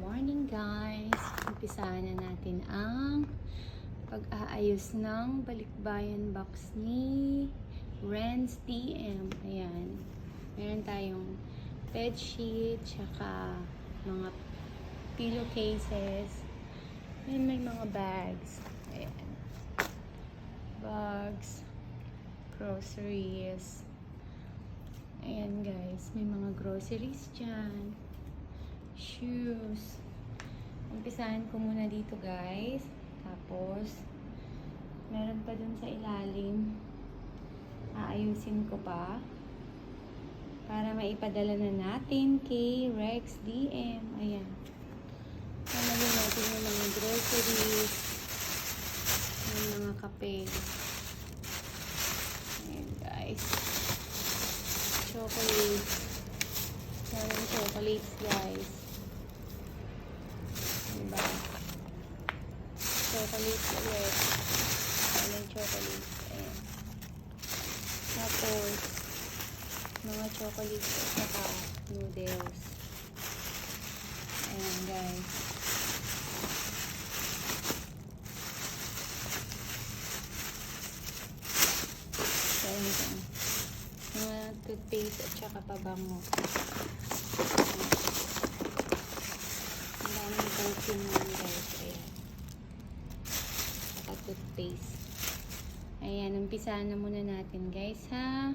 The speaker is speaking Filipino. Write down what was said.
morning guys! Umpisahan na natin ang pag-aayos ng balikbayan box ni Renz DM. Ayan. Meron tayong bed sheet, tsaka mga pillowcases. Ayan, may mga bags. Ayan. Bags. Groceries. Ayan guys, may mga groceries dyan. Shoes. Umpisahan ko muna dito guys. Tapos, meron pa dun sa ilalim. Aayusin ko pa. Para maipadala na natin kay Rex DM. Ayan. Lalagyan natin yung mga groceries. Yung mga kape. Ayan guys. Chocolate. Maraming chocolates guys. Chocolates ulit. Maraming chocolates. Ayan. Tapos, mga chocolates at saka noodles. Ayan guys. Ayan dyan. Mga toothpaste at saka pabango. Ayan. Ang daming perfume naman guys. Ayan. Saka toothpaste. Ayan, umpisahan na muna natin guys ha.